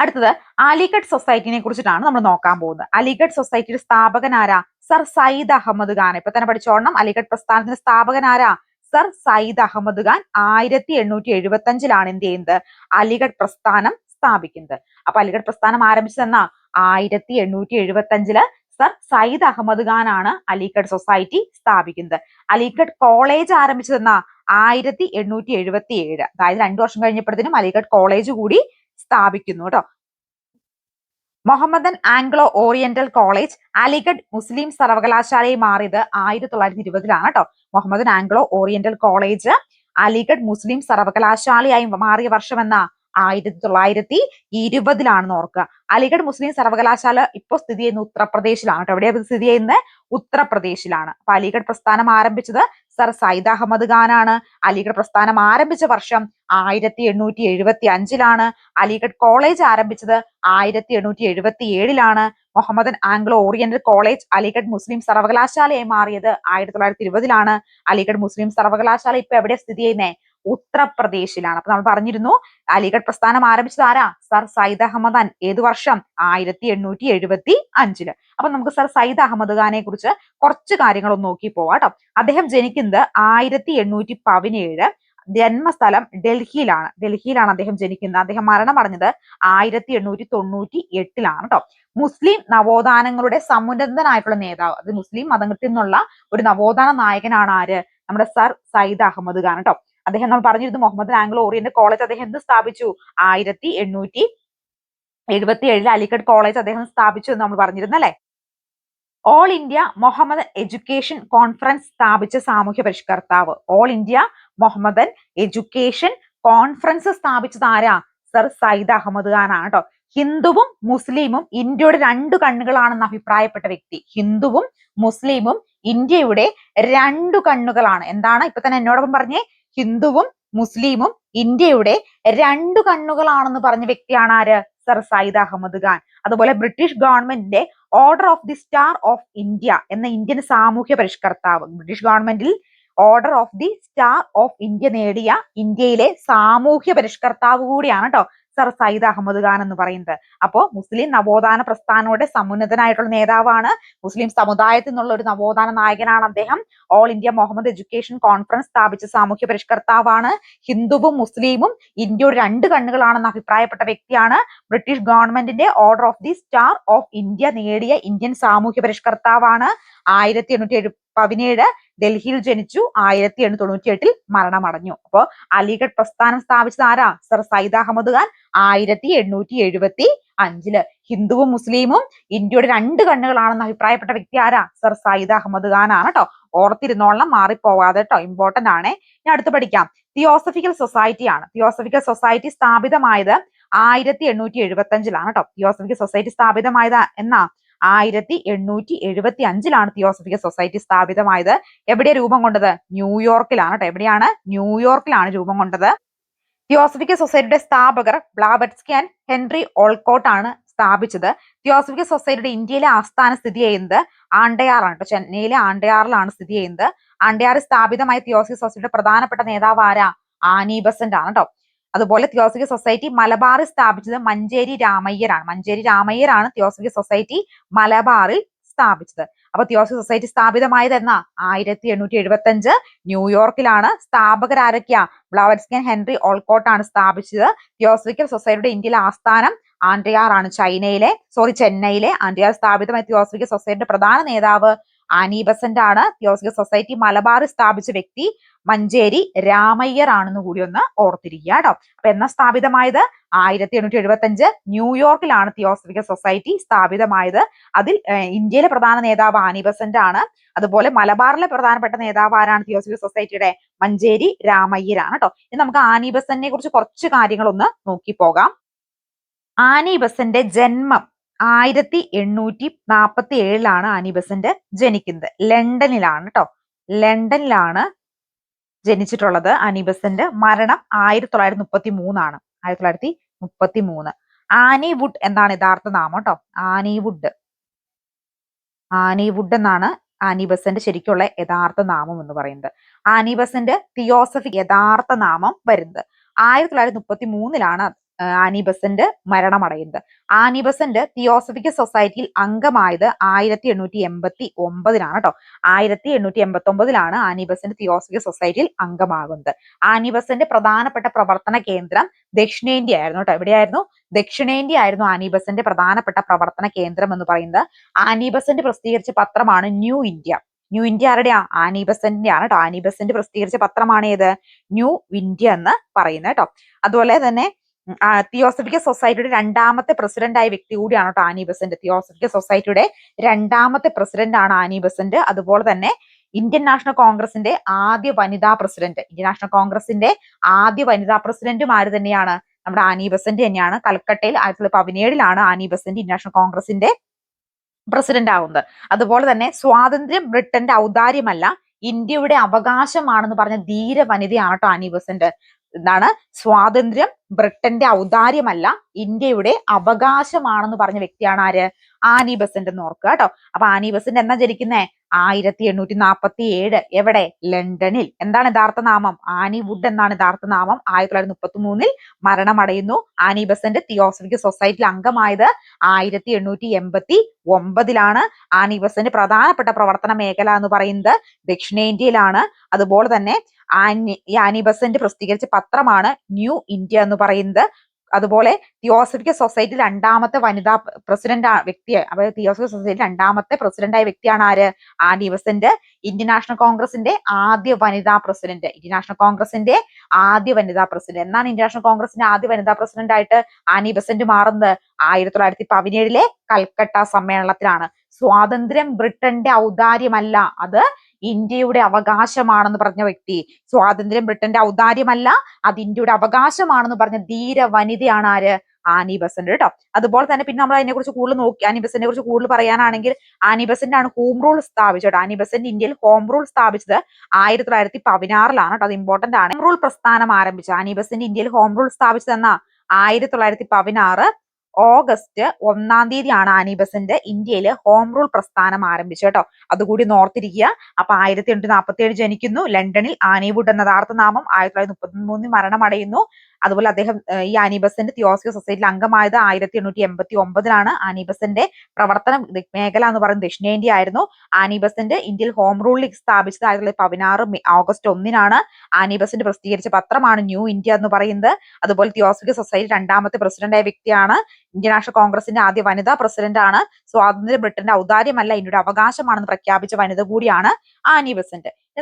അടുത്തത് അലിഗഡ് സൊസൈറ്റിനെ കുറിച്ചിട്ടാണ് നമ്മൾ നോക്കാൻ പോകുന്നത്. അലിഗഡ് സൊസൈറ്റിയുടെ സ്ഥാപകൻ ആരാ? സർ സയ്യിദ് അഹമ്മദ് ഖാൻ. ഇപ്പൊ തന്നെ പഠിച്ചോണം അലിഗഡ് പ്രസ്ഥാനത്തിന്റെ സ്ഥാപകൻ ആരാ? സർ സയ്യിദ് അഹമ്മദ് ഖാൻ ആയിരത്തി എണ്ണൂറ്റി എഴുപത്തി അഞ്ചിലാണ് എന്ത് ചെയ്യുന്നത്? അലിഗഡ് പ്രസ്ഥാനം സ്ഥാപിക്കുന്നത്. അപ്പൊ അലിഗഡ് പ്രസ്ഥാനം ആരംഭിച്ചതെന്നാ ആയിരത്തി എണ്ണൂറ്റി എഴുപത്തി അഞ്ചിൽ സർ സയ്യിദ് അഹമ്മദ് ഖാൻ ആണ് അലിഗഡ് സൊസൈറ്റി സ്ഥാപിക്കുന്നത്. അലിഗഡ് കോളേജ് ആരംഭിച്ചതെന്നാ ആയിരത്തി എണ്ണൂറ്റി എഴുപത്തി ഏഴ് അതായത് രണ്ടു വർഷം കഴിഞ്ഞപ്പോഴത്തേനും അലിഗഡ് കോളേജ് കൂടി സ്ഥാപിക്കുന്നു കേട്ടോ. Mohammedan Anglo Oriental College Aligarh Muslim സർവകലാശാലയായി മാറിയത് ആയിരത്തി തൊള്ളായിരത്തി ഇരുപതിലാണ് കേട്ടോ. Mohammedan Anglo Oriental College Aligarh Muslim സർവകലാശാലയായി മാറിയ വർഷം എന്നാ ആയിരത്തി തൊള്ളായിരത്തി ഇരുപതിലാണെന്ന് ഓർക്കുക. അലിഗഡ് മുസ്ലിം സർവകലാശാല ഇപ്പോൾ സ്ഥിതി ചെയ്യുന്ന ഉത്തർപ്രദേശിലാണ് കേട്ടോ. എവിടെയാണ് സ്ഥിതി ചെയ്യുന്നത് ഉത്തർപ്രദേശിലാണ്. അപ്പൊ അലിഗഡ് പ്രസ്ഥാനം ആരംഭിച്ചത് സർ സയ്യിദ് അഹമ്മദ് ഖാനാണ്. അലിഗഡ് പ്രസ്ഥാനം ആരംഭിച്ച വർഷം ആയിരത്തി എണ്ണൂറ്റി എഴുപത്തി അഞ്ചിലാണ് അലിഗഡ് കോളേജ് ആരംഭിച്ചത് ആയിരത്തി എണ്ണൂറ്റി എഴുപത്തി ഏഴിലാണ് Mohammedan Anglo Oriental College Aligarh Muslim സർവകലാശാലയായി മാറിയത് ആയിരത്തി തൊള്ളായിരത്തി ഇരുപതിലാണ് അലിഗഡ് മുസ്ലിം സർവകലാശാല ഇപ്പൊ എവിടെ സ്ഥിതി ചെയ്യുന്നത് ഉത്തർപ്രദേശിലാണ്. അപ്പൊ നമ്മൾ പറഞ്ഞിരുന്നു അലിഗഡ് പ്രസ്ഥാനം ആരംഭിച്ചത് ആരാ? സർ സയ്യിദ് അഹമ്മദ് ഖാൻ ഏത് വർഷം? ആയിരത്തി എണ്ണൂറ്റി എഴുപത്തി അഞ്ചിൽ അപ്പൊ നമുക്ക് സർ സയ്യിദ് അഹമ്മദ് ഖാനെ കുറിച്ച് കുറച്ച് കാര്യങ്ങൾ ഒന്ന് നോക്കി പോവാട്ടോ അദ്ദേഹം ജനിക്കുന്നത് ആയിരത്തി എണ്ണൂറ്റി പതിനേഴ് ജന്മസ്ഥലം ഡൽഹിയിലാണ്. ഡൽഹിയിലാണ് അദ്ദേഹം ജനിക്കുന്നത്. അദ്ദേഹം മരണമടഞ്ഞത് ആയിരത്തി എണ്ണൂറ്റി തൊണ്ണൂറ്റി എട്ടിലാണ് കേട്ടോ. മുസ്ലിം നവോത്ഥാനങ്ങളുടെ സമുന്നതനായിട്ടുള്ള നേതാവ്. അത് മുസ്ലിം മതത്തിൽ നിന്നുള്ള ഒരു നവോത്ഥാന നായകനാണ് ആര്? നമ്മുടെ സർ സയ്യിദ് അഹമ്മദ് ഖാൻ കേട്ടോ. അദ്ദേഹം നമ്മൾ പറഞ്ഞിരുന്നു മുഹമ്മദ് ആംഗ്ലോ ഓറിയന്റ് കോളേജ് അദ്ദേഹം എന്ത് സ്ഥാപിച്ചു? ആയിരത്തി എണ്ണൂറ്റി എഴുപത്തി ഏഴിൽ അലിഗഡ് കോളേജ് അദ്ദേഹം സ്ഥാപിച്ചു എന്ന് നമ്മൾ പറഞ്ഞിരുന്നല്ലേ All India Muhammad Education Conference സ്ഥാപിച്ച സാമൂഹ്യ പരിഷ്കർത്താവ്. All India Mohammedan Education Conference സ്ഥാപിച്ചത് ആരാ? സർ സയ്യിദ് അഹമ്മദ് ഖാൻ ആണ് കേട്ടോ. ഹിന്ദുവും മുസ്ലിമും ഇന്ത്യയുടെ രണ്ടു കണ്ണുകളാണെന്ന് അഭിപ്രായപ്പെട്ട വ്യക്തി. ഹിന്ദുവും മുസ്ലിമും ഇന്ത്യയുടെ രണ്ടു കണ്ണുകളാണ്. എന്താണ്? ഇപ്പൊ തന്നെ എന്നോടൊപ്പം പറഞ്ഞേ ഹിന്ദുവും മുസ്ലിമും ഇന്ത്യയുടെ രണ്ടു കണ്ണുകളാണെന്ന് പറഞ്ഞ വ്യക്തിയാണ് ആര്? സർ സയ്യിദ് അഹമ്മദ് ഖാൻ. അതുപോലെ ബ്രിട്ടീഷ് ഗവൺമെന്റിന്റെ Order of the Star of India എന്ന ഇന്ത്യൻ സാമൂഹ്യ പരിഷ്കർത്താവ്. ബ്രിട്ടീഷ് ഗവൺമെന്റിൽ Order of the Star of India നേടിയ ഇന്ത്യയിലെ സാമൂഹ്യ പരിഷ്കർത്താവ് കൂടിയാണ് കേട്ടോ സയ്യിദ് അഹമ്മദ് ഖാൻ എന്ന് പറയുന്നത്. അപ്പോൾ മുസ്ലിം നവോത്ഥാന പ്രസ്ഥാനങ്ങളുടെ സമുന്നതനായിട്ടുള്ള നേതാവാണ് മുസ്ലിം സമുദായത്തിൽ നിന്നുള്ള ഒരു നവോത്ഥാന നായകനാണ് അദ്ദേഹം. All India Muhammad Education Conference സ്ഥാപിച്ച സാമൂഹ്യ പരിഷ്കർത്താവാണ്. ഹിന്ദുവും മുസ്ലിമും ഇന്ത്യയുടെ രണ്ട് കണ്ണുകളാണെന്ന് അഭിപ്രായപ്പെട്ട വ്യക്തിയാണ്. ബ്രിട്ടീഷ് ഗവൺമെന്റിന്റെ Order of the Star of India നേടിയ ഇന്ത്യൻ സാമൂഹ്യ പരിഷ്കർത്താവാണ്. ആയിരത്തി എണ്ണൂറ്റി പതിനേഴ് ഡൽഹിയിൽ ജനിച്ചു. ആയിരത്തി എണ്ണൂറ്റി തൊണ്ണൂറ്റി എട്ടിൽ മരണമടഞ്ഞു. അപ്പോ അലിഗഡ് പ്രസ്ഥാനം സ്ഥാപിച്ചത് ആരാ? സർ സയ്യിദ് അഹമ്മദ് ഖാൻ. ആയിരത്തി എണ്ണൂറ്റി എഴുപത്തി അഞ്ചിൽ ഹിന്ദുവും മുസ്ലിമും ഇന്ത്യയുടെ രണ്ട് കണ്ണുകളാണെന്ന് അഭിപ്രായപ്പെട്ട വ്യക്തി ആരാ? സർ സയ്യിദ് അഹമ്മദ് ഖാൻ ആണ് കേട്ടോ ഓർത്തിരുന്നോളം മാറിപ്പോവാതെ കേട്ടോ ഇമ്പോർട്ടന്റ് ആണ്. ഞാൻ അടുത്ത് പഠിക്കാം. തിയോസഫിക്കൽ സൊസൈറ്റി ആണ്. തിയോസഫിക്കൽ സൊസൈറ്റി സ്ഥാപിതമായത് ആയിരത്തി എണ്ണൂറ്റി എഴുപത്തി അഞ്ചിലാണ് കേട്ടോ തിയോസഫിക്കൽ സൊസൈറ്റി സ്ഥാപിതമായത് എന്നാ? ആയിരത്തി എണ്ണൂറ്റി എഴുപത്തി അഞ്ചിലാണ് തിയോസഫിക്കൽ സൊസൈറ്റി സ്ഥാപിതമായത്. എവിടെ രൂപം കൊണ്ടത്? ന്യൂയോർക്കിലാണ് കേട്ടോ എവിടെയാണ്? ന്യൂയോർക്കിലാണ് രൂപം കൊണ്ടത്. തിയോസഫിക്കൽ സൊസൈറ്റിയുടെ സ്ഥാപകർ ബ്ലാബറ്റ്സ്കി ആൻഡ് ഹെൻറി ഓൾക്കോട്ട് ആണ് സ്ഥാപിച്ചത്. തിയോസഫിക്കൽ സൊസൈറ്റിയുടെ ഇന്ത്യയിലെ ആസ്ഥാന സ്ഥിതി ചെയ്യുന്നത് ആണ്ടയാറാണ് കേട്ടോ ചെന്നൈയിലെ ആണ്ടയാറിലാണ് സ്ഥിതി ചെയ്യുന്നത്. ആണ്ടയാറിൽ സ്ഥാപിതമായ തിയോസഫിക്കൽ സൊസൈറ്റിയുടെ പ്രധാനപ്പെട്ട നേതാവ് ആരാ? ആനി ബസന്റ് ആണ് കേട്ടോ അതുപോലെ തിയോസഫിക്കൽ സൊസൈറ്റി മലബാറിൽ സ്ഥാപിച്ചത് മഞ്ചേരി രാമയ്യരാണ്. മഞ്ചേരി രാമയ്യരാണ് തിയോസഫിക്കൽ സൊസൈറ്റി മലബാറിൽ സ്ഥാപിച്ചത്. അപ്പൊ തിയോസഫിക് സൊസൈറ്റി സ്ഥാപിതമായത് എന്നാ? ആയിരത്തി എണ്ണൂറ്റി എഴുപത്തി അഞ്ച് ന്യൂയോർക്കിലാണ് സ്ഥാപകരാരൊക്കെയാ. ബ്ലവറ്റ്സ്കൻ ഹെൻറി ഓൾക്കോട്ടാണ് സ്ഥാപിച്ചത്. തിയോസഫിക്കൽ സൊസൈറ്റിയുടെ ഇന്ത്യയിലെ ആസ്ഥാനം ആൻഡ്രിയാർ ആണ് ചൈനയിലെ സോറി ചെന്നൈയിലെ ആൻഡ്രിയാർ സ്ഥാപിതമായ തിയോസഫിക്കൽ സൊസൈറ്റിയുടെ പ്രധാന നേതാവ് ആനി ബസന്റ് ആണ് തിയോസഫിക്കൽ സൊസൈറ്റി മലബാറിൽ സ്ഥാപിച്ച വ്യക്തി മഞ്ചേരി രാമയ്യർ ആണെന്ന് കൂടി ഒന്ന് ഓർത്തിരിക്കുക കേട്ടോ. അപ്പൊ എന്നാ സ്ഥാപിതമായത്? ആയിരത്തി എണ്ണൂറ്റി എഴുപത്തി അഞ്ച് ന്യൂയോർക്കിലാണ് തിയോസഫിക്കൽ സൊസൈറ്റി സ്ഥാപിതമായത്. അതിൽ ഇന്ത്യയിലെ പ്രധാന നേതാവ് ആനി ബസന്റ് ആണ്. അതുപോലെ മലബാറിലെ പ്രധാനപ്പെട്ട നേതാവ് ആരാണ്? തിയോസഫിക്കൽ സൊസൈറ്റിയുടെ മഞ്ചേരി രാമയ്യരാണ് കേട്ടോ. ഇനി നമുക്ക് ആനി ബസന്റിനെ കുറിച്ച് കുറച്ച് കാര്യങ്ങൾ ഒന്ന് നോക്കി പോകാം. ആനി ബസന്റെ ജന്മം ആയിരത്തി എണ്ണൂറ്റി നാൽപ്പത്തി ഏഴിലാണ് ആനി ബസന്റ് ജനിക്കുന്നത്. ലണ്ടനിലാണ് കേട്ടോ. ലണ്ടനിലാണ് ജനിച്ചിട്ടുള്ളത് ആനി ബസന്റ് മരണം ആയിരത്തി തൊള്ളായിരത്തി മുപ്പത്തി മൂന്നാണ് ആയിരത്തി തൊള്ളായിരത്തി മുപ്പത്തി മൂന്ന് ആനി വുഡ് എന്നാണ് യഥാർത്ഥ നാമം കേട്ടോ. Annie Wood. Annie Wood Annie Wood എന്നാണ് ആനി ശരിക്കുള്ള യഥാർത്ഥ നാമം എന്ന് പറയുന്നത്. ആനി തിയോസഫിക് യഥാർത്ഥ നാമം വരുന്നത്. ആയിരത്തി തൊള്ളായിരത്തി മുപ്പത്തി മൂന്നിലാണ് ആനി ബസന്റ് മരണമടയുന്നത്. ആനി ബസന്റ് തിയോസഫിക്കൽ സൊസൈറ്റിയിൽ അംഗമായത് ആയിരത്തി എണ്ണൂറ്റി എൺപത്തി ഒമ്പതിലാണ് കേട്ടോ ആയിരത്തി എണ്ണൂറ്റി എൺപത്തി ഒമ്പതിലാണ് ആനി ബസന്റ് തിയോസഫിക്കൽ സൊസൈറ്റിയിൽ അംഗമാകുന്നത്. ആനി ബസന്റ് പ്രധാനപ്പെട്ട പ്രവർത്തന കേന്ദ്രം ദക്ഷിണേന്ത്യ ആയിരുന്നു കേട്ടോ എവിടെയായിരുന്നു? ദക്ഷിണേന്ത്യ ആയിരുന്നു ആനിബസന്റെ പ്രധാനപ്പെട്ട പ്രവർത്തന കേന്ദ്രം എന്ന് പറയുന്നത്. ആനിബസന്റ് പ്രസിദ്ധീകരിച്ച പത്രമാണ് ന്യൂ ഇന്ത്യ. ന്യൂ ഇന്ത്യ ആരുടെ? ആനി ബസന്റിന്റെ ആണ് കേട്ടോ ആനിബസന്റ് പ്രസിദ്ധീകരിച്ച പത്രമാണ് ഏത്? ന്യൂ ഇന്ത്യ എന്ന് പറയുന്നത് കേട്ടോ അതുപോലെ തന്നെ തിയോസഫിക്കൽ സൊസൈറ്റിയുടെ രണ്ടാമത്തെ പ്രസിഡന്റ് ആയ വ്യക്തി കൂടിയാണ് കേട്ടോ ആനി ബസന്റ്. തിയോസഫിക്കൽ സൊസൈറ്റിയുടെ രണ്ടാമത്തെ പ്രസിഡന്റ് ആണ് ആനി ബസന്റ്. അതുപോലെ തന്നെ ഇന്ത്യൻ നാഷണൽ കോൺഗ്രസിന്റെ ആദ്യ വനിതാ പ്രസിഡന്റ്. ഇന്ത്യൻ നാഷണൽ കോൺഗ്രസിന്റെ ആദ്യ വനിതാ പ്രസിഡന്റും ആര് തന്നെയാണ്? നമ്മുടെ ആനി ബസന്റ് തന്നെയാണ്. കൽക്കട്ടയിൽ ആയിരത്തി തൊള്ളായിരത്തി പതിനേഴിലാണ് ആനി ബസന്റ് ഇന്ത്യൻ നാഷണൽ കോൺഗ്രസിന്റെ പ്രസിഡന്റ് ആവുന്നത്. അതുപോലെ തന്നെ സ്വാതന്ത്ര്യം ബ്രിട്ടന്റെ ഔദാര്യമല്ല ഇന്ത്യയുടെ അവകാശമാണെന്ന് പറഞ്ഞ ധീര വനിതയാണ് കേട്ടോ ആനി ബസന്റ്. എന്താണ്? സ്വാതന്ത്ര്യം ബ്രിട്ടന്റെ ഔദാര്യമല്ല ഇന്ത്യയുടെ അവകാശമാണെന്ന് പറഞ്ഞ വ്യക്തിയാണ് ആര്? ആനി ബസന്റ് എന്ന് ഓർക്കുക കേട്ടോ. അപ്പൊ ആനി ബസന്റ് എന്നാ ജനിക്കുന്നേ? ആയിരത്തി എണ്ണൂറ്റി നാൽപ്പത്തി ഏഴ് എവിടെ? ലണ്ടനിൽ. എന്താണ് യഥാർത്ഥ നാമം? ആനി വുഡ് എന്നാണ് യഥാർത്ഥ നാമം. ആയിരത്തി തൊള്ളായിരത്തി മുപ്പത്തി മൂന്നിൽ മരണമടയുന്നു. ആനി ബസന്റ് തിയോസഫിക്കൽ സൊസൈറ്റിയിൽ അംഗമായത് ആയിരത്തി എണ്ണൂറ്റി എൺപത്തി ഒമ്പതിലാണ് ആനി ബസന്റ് പ്രധാനപ്പെട്ട പ്രവർത്തന മേഖല എന്ന് പറയുന്നത് ദക്ഷിണേന്ത്യയിലാണ്. അതുപോലെ തന്നെ ആനി ആനി ബസന്റ് പ്രസിദ്ധീകരിച്ച പത്രമാണ് ന്യൂ ഇന്ത്യ എന്ന് പറയുന്നത്. അതുപോലെ തിയോസഫിക്കൽ സൊസൈറ്റി രണ്ടാമത്തെ വനിതാ പ്രസിഡന്റ് വ്യക്തിയെ അതായത് തിയോസഫിക്കൽ സൊസൈറ്റി രണ്ടാമത്തെ പ്രസിഡന്റായ വ്യക്തിയാണ് ആര്? ആനി ബസന്റ് ഇന്ത്യൻ നാഷണൽ കോൺഗ്രസിന്റെ ആദ്യ വനിതാ പ്രസിഡന്റ്. ഇന്ത്യൻ നാഷണൽ കോൺഗ്രസിന്റെ ആദ്യ വനിതാ പ്രസിഡന്റ്. എന്നാണ് ഇന്ത്യൻ നാഷണൽ കോൺഗ്രസിന്റെ ആദ്യ വനിതാ പ്രസിഡന്റ് ആയിട്ട് ആനി ബസന്റ് മാറുന്നത്? ആയിരത്തി തൊള്ളായിരത്തി പതിനേഴിലെ കൽക്കട്ട സമ്മേളനത്തിലാണ്. സ്വാതന്ത്ര്യം ബ്രിട്ടന്റെ ഔദാര്യമല്ല. അത് ഇന്ത്യയുടെ അവകാശമാണെന്ന് പറഞ്ഞ വ്യക്തി. സ്വാതന്ത്ര്യം ബ്രിട്ടന്റെ ഔദാര്യമല്ല അത് ഇന്ത്യയുടെ അവകാശമാണെന്ന് പറഞ്ഞ ധീര വനിതയാണ് ആര്? ആനി ബസന്റ് കേട്ടോ. അതുപോലെ തന്നെ പിന്നെ നമ്മൾ അതിനെ കുറിച്ച് കൂടുതൽ നോക്കി ആനി ബസന്റിനെ കുറിച്ച് കൂടുതൽ പറയാനാണെങ്കിൽ ആനി ബസന്റ് ആണ് ഹോം റൂൾ സ്ഥാപിച്ചത്. ആനി ബസന്റ് ഇന്ത്യയിൽ ഹോം റൂൾ സ്ഥാപിച്ചത് ആയിരത്തി തൊള്ളായിരത്തി പതിനാറിലാണ് കേട്ടോ. അത് ഇമ്പോർട്ടന്റ് ആണ്. ഹോം റൂൾ പ്രസ്ഥാനം ആരംഭിച്ചത്. ആനി ബസന്റ് ഇന്ത്യയിൽ ഹോം റൂൾ സ്ഥാപിച്ചത് എന്നാ? ആയിരത്തി തൊള്ളായിരത്തി പതിനാറ് ഓഗസ്റ്റ് ഒന്നാം തീയതിയാണ് ആനി ബസന്റ് ഇന്ത്യയിൽ ഹോം റൂൾ പ്രസ്ഥാനം ആരംഭിച്ചത് കേട്ടോ. അതുകൂടി നോർത്തിരിക്കുക. അപ്പൊ ആയിരത്തി എണ്ണൂറ്റി നാൽപ്പത്തി ഏഴ് ജനിക്കുന്നു. ലണ്ടനിൽ ആനിവുഡ് എന്ന യഥാർത്ഥ നാമം ആയിരത്തി തൊള്ളായിരത്തി മുപ്പത്തി മൂന്നിൽ മരണമടയുന്നു. അതുപോലെ അദ്ദേഹം ഈ ആനീബസിന്റെ തിയോസിയോ സൊസൈറ്റിയിൽ അംഗമായത് ആയിരത്തി എണ്ണൂറ്റി എൺപത്തി ഒമ്പതിലാണ് ആനീബസിന്റെ പ്രവർത്തന മേഖല എന്ന് പറയുന്നത് ദക്ഷിണേന്ത്യ ആയിരുന്നു. ആനീബസിന്റെ ഇന്ത്യയിൽ ഹോം റൂൾ ലീഗ് സ്ഥാപിച്ചത് ആയിരത്തി തൊള്ളായിരത്തി പതിനാറ് ഓഗസ്റ്റ് ഒന്നിനാണ് ആനീബസിന്റെ പ്രസിദ്ധീകരിച്ച പത്രമാണ് ന്യൂ ഇന്ത്യ എന്ന് പറയുന്നത്. അതുപോലെ തിയോസിക്കൽ സൊസൈറ്റി രണ്ടാമത്തെ പ്രസിഡന്റായ വ്യക്തിയാണ്. ഇന്ത്യൻ നാഷണൽ കോൺഗ്രസിന്റെ ആദ്യ വനിതാ പ്രസിഡന്റ് ആണ് സ്വാതന്ത്ര്യ ബ്രിട്ടന്റെ ഔദാര്യമല്ല ഇന്ത്യയുടെ അവകാശമാണെന്ന് പ്രഖ്യാപിച്ച വനിത കൂടിയാണ് ആനി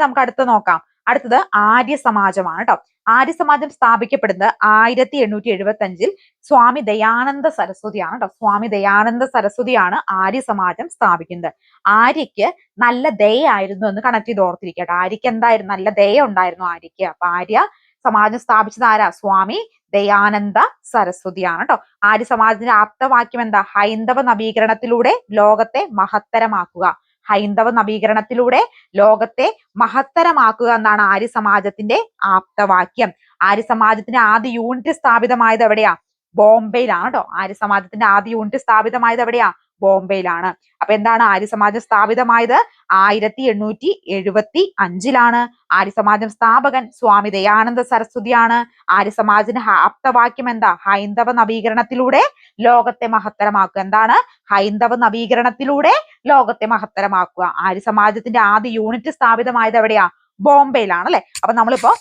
നമുക്ക് അടുത്ത് നോക്കാം. അടുത്തത് ആര്യ സമാജമാണ് കേട്ടോ ആര്യ സമാജം സ്ഥാപിക്കപ്പെടുന്നത് ആയിരത്തി എണ്ണൂറ്റി എഴുപത്തി അഞ്ചിൽ സ്വാമി ദയാനന്ദ സരസ്വതിയാണ് കേട്ടോ സ്വാമി ദയാനന്ദ സരസ്വതിയാണ് ആര്യ സമാജം സ്ഥാപിക്കുന്നത്. ആര്യക്ക് നല്ല ദയായിരുന്നു എന്ന് കണക്ട് ചെയ്ത് ഓർത്തിരിക്കട്ടെ ആര്യക്ക് എന്തായിരുന്നു? നല്ല ദയ ഉണ്ടായിരുന്നു ആര്യക്ക് അപ്പൊ ആര്യ സമാജം സ്ഥാപിച്ചത് ആരാ? സ്വാമി ദയാനന്ദ സരസ്വതിയാണ് കേട്ടോ ആര്യ സമാജത്തിന്റെ ആപ്തവാക്യം എന്താ? ഹൈന്ദവ നവീകരണത്തിലൂടെ ലോകത്തെ മഹത്തരമാക്കുക. ഹൈന്ദവ നവീകരണത്തിലൂടെ ലോകത്തെ മഹത്തരമാക്കുക എന്നാണ് ആര്യ സമാജത്തിന്റെ ആപ്തവാക്യം. ആര്യ സമാജത്തിന്റെ ആദ്യ യൂണിറ്റ് സ്ഥാപിതമായത് എവിടെയാ? ബോംബെയിലാണ് കേട്ടോ ആര്യ സമാജത്തിന്റെ ആദ്യ യൂണിറ്റ് സ്ഥാപിതമായത് എവിടെയാ? ബോംബെയിലാണ്. അപ്പൊ എന്താണ് ആര്യ സമാജം സ്ഥാപിതമായത്? ആയിരത്തി എണ്ണൂറ്റി എഴുപത്തി അഞ്ചിലാണ് ആര്യ സമാജം സ്ഥാപകൻ സ്വാമി ദയാനന്ദ സരസ്വതിയാണ്. ആര്യ സമാജിന്റെ ആപ്തവാക്യം എന്താ? ഹൈന്ദവ നവീകരണത്തിലൂടെ ലോകത്തെ മഹത്തരമാക്കുക. എന്താണ്? ഹൈന്ദവ നവീകരണത്തിലൂടെ ലോകത്തെ മഹത്തരമാക്കുക. ആര്യ സമാജത്തിന്റെ ആദ്യ യൂണിറ്റ് സ്ഥാപിതമായത് എവിടെയാ? ബോംബെയിലാണ് അല്ലെ അപ്പൊ നമ്മളിപ്പോ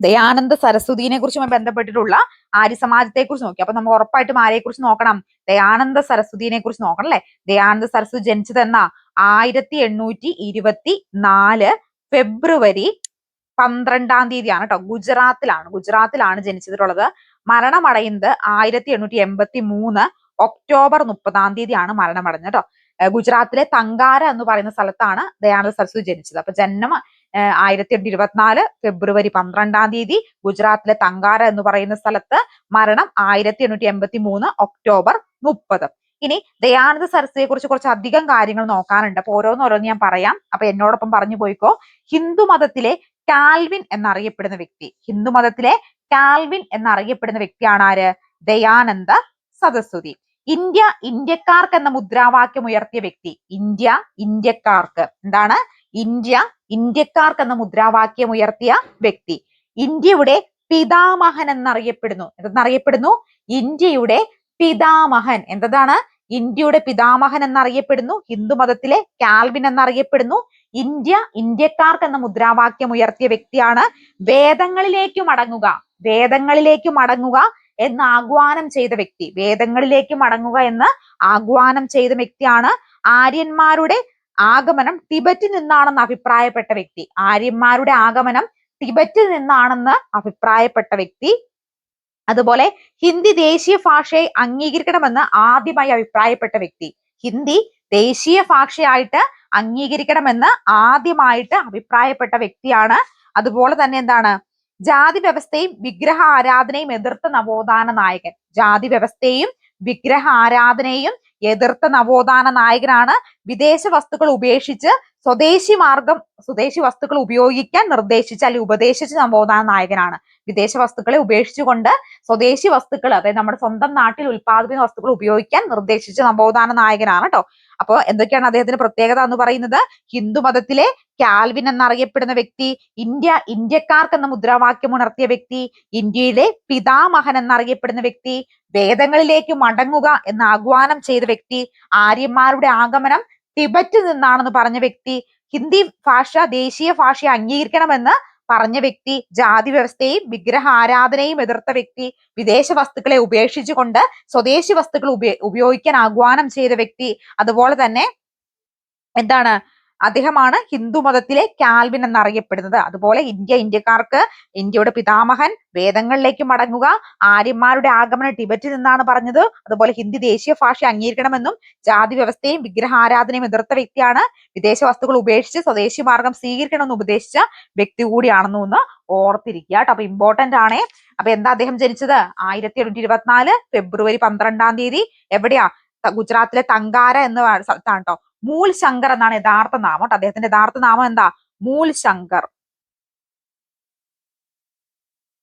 ദയാനന്ദ സരസ്വതിനെ കുറിച്ചുമായി ബന്ധപ്പെട്ടിട്ടുള്ള ആര്യ സമാജത്തെ കുറിച്ച് നോക്കി. അപ്പൊ നമ്മൾ ഉറപ്പായിട്ടും ആരെ കുറിച്ച് നോക്കണം? ദയാനന്ദ സരസ്വതിനെ കുറിച്ച് നോക്കണം അല്ലെ? ദയാനന്ദ സരസ്വതി ജനിച്ചത് എന്നാ? ആയിരത്തി എണ്ണൂറ്റി ഇരുപത്തി നാല് ഫെബ്രുവരി പന്ത്രണ്ടാം തീയതിയാണ് കേട്ടോ ഗുജറാത്തിലാണ്. ഗുജറാത്തിലാണ് ജനിച്ചിട്ടുള്ളത്. മരണമടയുന്നത് ആയിരത്തി എണ്ണൂറ്റി എൺപത്തി മൂന്ന് ഒക്ടോബർ മുപ്പതാം തീയതിയാണ് മരണമടഞ്ഞത് കേട്ടോ ഗുജറാത്തിലെ തങ്കാര എന്ന് പറയുന്ന സ്ഥലത്താണ് ദയാനന്ദ സരസ്വതി ജനിച്ചത്. അപ്പൊ ജന്മം ആയിരത്തി എണ്ണൂറ്റി ഇരുപത്തിനാല് ഫെബ്രുവരി പന്ത്രണ്ടാം തീയതി ഗുജറാത്തിലെ തങ്കാര എന്ന് പറയുന്ന സ്ഥലത്ത് മരണം ആയിരത്തി എണ്ണൂറ്റി എൺപത്തി മൂന്ന് ഒക്ടോബർ മുപ്പത്. ഇനി ദയാനന്ദ സരസ്വതിയെ കുറിച്ച് കുറച്ച് അധികം കാര്യങ്ങൾ നോക്കാനുണ്ട്. അപ്പൊ ഓരോന്നോരോന്ന് ഞാൻ പറയാം. അപ്പൊ എന്നോടൊപ്പം പറഞ്ഞു പോയിക്കോ. ഹിന്ദു മതത്തിലെ കാൽവിൻ എന്നറിയപ്പെടുന്ന വ്യക്തി. ഹിന്ദു മതത്തിലെ കാൽവിൻ എന്നറിയപ്പെടുന്ന വ്യക്തിയാണ് ആര്? ദയാനന്ദ സരസ്വതി. ഇന്ത്യ ഇന്ത്യക്കാർക്ക് എന്ന മുദ്രാവാക്യം ഉയർത്തിയ വ്യക്തി. ഇന്ത്യ ഇന്ത്യക്കാർക്ക്. എന്താണ്? ഇന്ത്യ ഇന്ത്യക്കാർക്ക് എന്ന മുദ്രാവാക്യം ഉയർത്തിയ വ്യക്തി. ഇന്ത്യയുടെ പിതാമഹൻ എന്നറിയപ്പെടുന്നു. എന്തെന്നറിയപ്പെടുന്നു? ഇന്ത്യയുടെ പിതാമഹൻ. എന്തതാണ് ഇന്ത്യയുടെ പിതാമഹൻ എന്നറിയപ്പെടുന്നു. ഹിന്ദു മതത്തിലെ കാൽവിൻ എന്നറിയപ്പെടുന്നു. ഇന്ത്യ ഇന്ത്യക്കാർക്ക് എന്ന മുദ്രാവാക്യം ഉയർത്തിയ വ്യക്തിയാണ്. വേദങ്ങളിലേക്ക് മടങ്ങുക. വേദങ്ങളിലേക്ക് മടങ്ങുക. എന്ന് ആഹ്വാനം ചെയ്ത വ്യക്തി. വേദങ്ങളിലേക്ക് മടങ്ങുക എന്ന് ആഹ്വാനം ചെയ്ത വ്യക്തിയാണ് ആര്യന്മാരുടെ ആഗമനം ടിബറ്റിൽ നിന്നാണെന്ന് അഭിപ്രായപ്പെട്ട വ്യക്തി. ആര്യന്മാരുടെ ആഗമനം ടിബറ്റിൽ നിന്നാണെന്ന് അഭിപ്രായപ്പെട്ട വ്യക്തി. അതുപോലെ ഹിന്ദി ദേശീയ ഭാഷയെ അംഗീകരിക്കണമെന്ന് ആദ്യമായി അഭിപ്രായപ്പെട്ട വ്യക്തി. ഹിന്ദി ദേശീയ ഭാഷയായിട്ട് അംഗീകരിക്കണമെന്ന് ആദ്യമായിട്ട് അഭിപ്രായപ്പെട്ട വ്യക്തിയാണ്. അതുപോലെ തന്നെ എന്താണ്? ജാതി വ്യവസ്ഥയും വിഗ്രഹ ആരാധനയും എതിർത്ത നവോത്ഥാന നായകൻ. ജാതി വ്യവസ്ഥയും വിഗ്രഹ ആരാധനയും എതിർത്ത നവോത്ഥാന നായകനാണ് വിദേശ വസ്തുക്കൾ ഉപേക്ഷിച്ച് സ്വദേശി മാർഗം സ്വദേശി വസ്തുക്കൾ ഉപയോഗിക്കാൻ നിർദ്ദേശിച്ച അല്ലെങ്കിൽ ഉപദേശിച്ച നവോത്ഥാന നായകനാണ്. വിദേശ വസ്തുക്കളെ ഉപേക്ഷിച്ചുകൊണ്ട് സ്വദേശി വസ്തുക്കൾ അതായത് നമ്മുടെ സ്വന്തം നാട്ടിൽ ഉൽപ്പാദിപ്പിക്കുന്ന വസ്തുക്കൾ ഉപയോഗിക്കാൻ നിർദ്ദേശിച്ച നവോത്ഥാന നായകനാണ് കേട്ടോ. അപ്പൊ എന്തൊക്കെയാണ് അദ്ദേഹത്തിന്റെ പ്രത്യേകത എന്ന് പറയുന്നത്? ഹിന്ദു മതത്തിലെ കാൽവിൻ എന്നറിയപ്പെടുന്ന വ്യക്തി ഇന്ത്യ ഇന്ത്യക്കാർക്ക് എന്ന മുദ്രാവാക്യം ഉണർത്തിയ വ്യക്തി ഇന്ത്യയിലെ പിതാമഹൻ എന്നറിയപ്പെടുന്ന വ്യക്തി വേദങ്ങളിലേക്ക് മടങ്ങുക എന്ന് ആഹ്വാനം ചെയ്ത വ്യക്തി ആര്യന്മാരുടെ ആഗമനം ടിബറ്റിൽ നിന്നാണെന്ന് പറഞ്ഞ വ്യക്തി ഹിന്ദി ഭാഷ ദേശീയ ഭാഷയെ അംഗീകരിക്കണമെന്ന് പറഞ്ഞ വ്യക്തി ജാതി വ്യവസ്ഥയും വിഗ്രഹ ആരാധനയും എതിർത്ത വ്യക്തി വിദേശ വസ്തുക്കളെ ഉപേക്ഷിച്ചുകൊണ്ട് സ്വദേശി വസ്തുക്കൾ ഉപയോഗിക്കാൻ ആഹ്വാനം ചെയ്ത വ്യക്തി അതുപോലെ തന്നെ എന്താണ് അദ്ദേഹമാണ് ഹിന്ദു മതത്തിലെ കാൽവിൻ എന്നറിയപ്പെടുന്നത്. അതുപോലെ ഇന്ത്യ ഇന്ത്യക്കാർക്ക് ഇന്ത്യയുടെ പിതാമഹൻ വേദങ്ങളിലേക്ക് മടങ്ങുക ആര്യന്മാരുടെ ആഗമനം ടിബറ്റിൽ നിന്നാണ് പറഞ്ഞത്. അതുപോലെ ഹിന്ദി ദേശീയ ഭാഷ അംഗീകരിക്കണമെന്നും ജാതി വ്യവസ്ഥയും വിഗ്രഹാരാധനയും എതിർത്ത വ്യക്തിയാണ് വിദേശ വസ്തുക്കൾ ഉപേക്ഷിച്ച് സ്വദേശി മാർഗം സ്വീകരിക്കണമെന്ന് ഉപദേശിച്ച വ്യക്തി കൂടിയാണെന്നു ഒന്ന് ഓർത്തിരിക്കുക കേട്ടോ. അപ്പൊ ഇമ്പോർട്ടന്റ് ആണേ. അപ്പൊ എന്താ അദ്ദേഹം ജനിച്ചത്? ആയിരത്തി എണ്ണൂറ്റി ഇരുപത്തിനാല് ഫെബ്രുവരി പന്ത്രണ്ടാം തീയതി. എവിടെയാ? ഗുജറാത്തിലെ തങ്കാര എന്ന സ്ഥലത്താണ് കേട്ടോ മൂൽ ശങ്കർ എന്നാണ് യഥാർത്ഥ നാമം കേട്ടോ. അദ്ദേഹത്തിന്റെ യഥാർത്ഥ നാമം എന്താ? മൂൽ ശങ്കർ